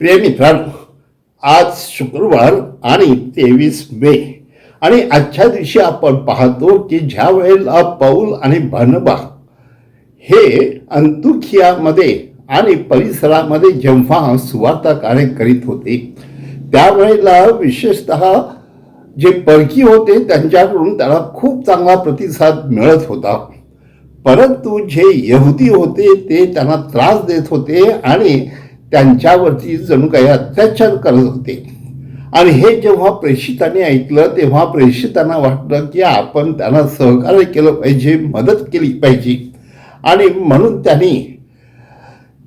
प्रिय मित्रांनो आज शुक्रवार आणि तेवीस मे. आणि आजच्या दिवशी आपण पाहतो की ज्या वेळेला पौल आणि भनबा हे अंतुखियामध्ये आणि परिसरामध्ये जेव्हा सुवार्ता कार्य करीत होते त्यावेळेला विशेषत जे परकी होते त्यांच्याकडून त्याला खूप चांगला प्रतिसाद मिळत होता. परंतु जे यहुदी होते ते त्यांना त्रास देत होते आणि त्यांच्यावरती जणू काही अत्याचार करत होते. आणि हे जेव्हा प्रेषितांनी ऐकलं तेव्हा प्रेषितांना वाटलं की आपण त्यांना सहकार्य केलं पाहिजे मदत केली पाहिजे. आणि म्हणून त्यांनी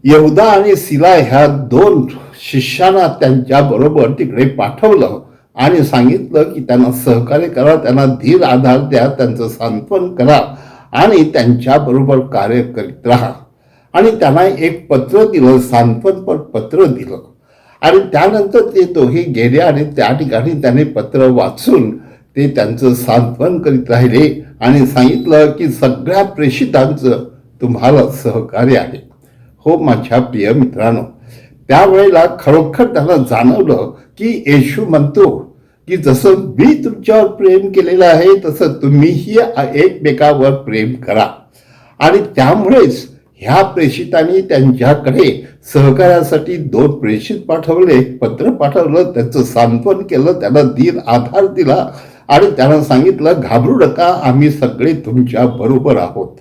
यहुदा आणि सिला ह्या दोन शिष्यांना त्यांच्याबरोबर तिकडे पाठवलं आणि सांगितलं की त्यांना सहकार्य करा त्यांना धीर आधार द्या त्यांचं सांत्वन करा आणि त्यांच्याबरोबर कार्य करीत राहा. आणि त्यांना एक पत्र दिलं सांत्वनपर पत्र दिलं. आणि त्यानंतर ते दोघे गेले आणि त्या ठिकाणी त्याने पत्र वाचून ते त्यांचं सांत्वन करीत राहिले आणि सांगितलं की सगळ्या प्रेषितांचं तुम्हाला सहकार्य आहे. हो माझ्या प्रिय मित्रांनो त्यावेळेला खरोखर त्याला जाणवलं की येशू म्हणतो की जसं मी तुमच्यावर प्रेम केलेलं आहे तसं तुम्हीही एकमेकावर प्रेम करा. आणि त्यामुळेच ह्या प्रेषितांनी त्यांच्याकडे सहकार्यासाठी दोन प्रेषित पाठवले पत्र पाठवलं त्याचं सांत्वन केलं त्यांना धीर आधार दिला आणि त्यांना सांगितलं घाबरू नका आम्ही सगळे तुमच्या बरोबर आहोत.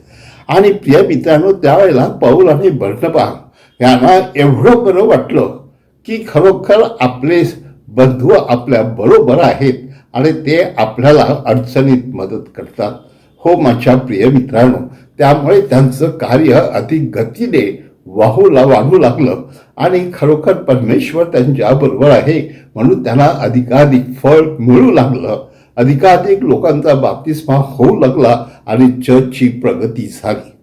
आणि प्रिय मित्रांनो त्यावेळेला पौल आणि बर्णबा यांना एवढं बरं वाटलं की खरोखर आपले बंधू आपल्या बरोबर आहेत आणि ते आपल्याला अडचणीत मदत करतात. हो माझ्या प्रिय मित्रांनो त्यामुळे त्यांचं कार्य अधिक गतीने वाहूला वाढू लागलं आणि खरोखर परमेश्वर त्यांच्या बरोबर आहे म्हणून त्यांना अधिकाधिक फळ मिळू लागलं. अधिकाधिक लोकांचा बाप्तिस्मा होऊ लागला आणि चर्चची प्रगती झाली.